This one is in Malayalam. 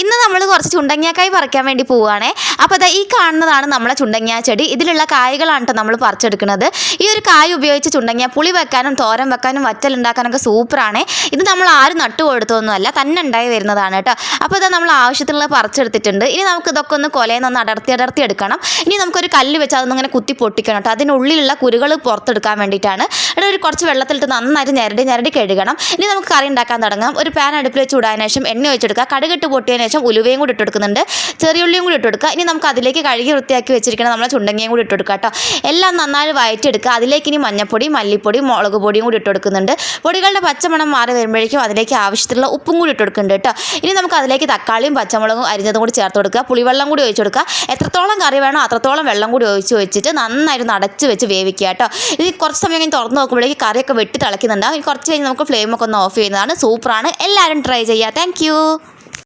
ഇന്ന് നമ്മൾ കുറച്ച് ചുണ്ടങ്ങിയാക്കായി പറിക്കാൻ വേണ്ടി പോവുകയാണേ. അപ്പോൾ അതാ ഈ കാണുന്നതാണ് നമ്മളെ ചുണ്ടങ്ങിയാ ചെടി. ഇതിലുള്ള കായകളാണ് കേട്ടോ നമ്മൾ പറിച്ചെടുക്കുന്നത്. ഈ ഒരു കായ ഉപയോഗിച്ച് ചുണ്ടങ്ങ പുളി വെക്കാനും തോരൻ വെക്കാനും വറ്റലുണ്ടാക്കാനൊക്കെ സൂപ്പറാണ്. ഇത് നമ്മൾ ആരും നട്ടു കൊടുത്തൊന്നുമല്ല തന്നെ ഉണ്ടായി വരുന്നതാണ് കേട്ടോ. അപ്പോൾ ഇതാ നമ്മൾ ആവശ്യത്തിനുള്ള പറിച്ചെടുത്തിട്ടുണ്ട്. ഇനി നമുക്ക് ഇതൊക്കെ ഒന്ന് കൊലയെന്നൊന്ന് അടർത്തി അടർത്തി എടുക്കണം. ഇനി നമുക്കൊരു കല്ല് വെച്ച് അതൊന്നും ഇങ്ങനെ കുത്തി പൊട്ടിക്കണം കേട്ടോ. അതിനുള്ളിലുള്ള കുരുകൾ പുറത്തെടുക്കാൻ വേണ്ടിയിട്ടാണ്. ഇവിടെ ഒരു കുറച്ച് വെള്ളത്തിലിട്ട് നന്നായിട്ട് ഞരടി ഞരടി കഴുകണം. ഇനി നമുക്ക് കറി ഉണ്ടാക്കാൻ തുടങ്ങാം. ഒരു പാൻ അടുപ്പിൽ വെച്ച് ഇടാൻ ശേഷം എണ്ണ ഒഴിച്ചെടുക്കുക. കടുകിട്ട് പൊട്ടിയതിനു ശേഷം ഉലുവയും കൂടി ഇട്ട് കൊടുക്കുന്നുണ്ട് ചെറിയുള്ളിയും കൂടി ഇട്ട് കൊടുക്കുക ഇനി നമുക്ക് അതിലേക്ക് കഴുകി വൃത്തിയാക്കി വെച്ചിരിക്കണം നമ്മളെ ചുണ്ടങ്ങയും കൂടി ഇട്ട് കൊടുക്കുക കേട്ടോ. എല്ലാം നന്നായി വയറ്റിയെടുക്കുക. അതിലേക്ക് ഇനി മഞ്ഞപ്പൊടി മല്ലിപ്പൊടി മുളക് പൊടിയും കൂടി ഇട്ട് കൊടുക്കുന്നുണ്ട് പൊടികളുടെ പച്ചമണം മാറി വരുമ്പോഴേക്കും അതിലേക്ക് ആവശ്യത്തിലുള്ള ഉപ്പും കൂടി ഇട്ട് കൊടുക്കുന്നുണ്ട് കേട്ടോ. ഇനി നമുക്ക് അതിലേക്ക് തക്കാളിയും പച്ചമുളകും അരിഞ്ഞതും കൂടി ചേർത്ത് കൊടുക്കുക. പുളിവെള്ളം കൂടി ഒഴിച്ചു കൊടുക്കുക. എത്രത്തോളം കറി വേണോ അത്രത്തോളം വെള്ളം കൂടി ഒഴിച്ച് വെച്ചിട്ട് നന്നായിട്ട് അടച്ച് വെച്ച് വേവിക്കുക കേട്ടോ. ഇത് കുറച്ച് സമയം കഴിഞ്ഞ് തുറന്ന് നോക്കുമ്പോഴേക്ക് കറിയൊക്കെ വെട്ടി തിളക്കുന്നുണ്ടാവും ഇനി കുറച്ച് കഴിഞ്ഞ് നമുക്ക് ഫ്ലെയിമൊക്കെ ഒന്ന് ഓഫ് ചെയ്യുന്നതാണ്. സൂപ്പറാണ്. എല്ലാവരും ട്രൈ ചെയ്യുക. താങ്ക്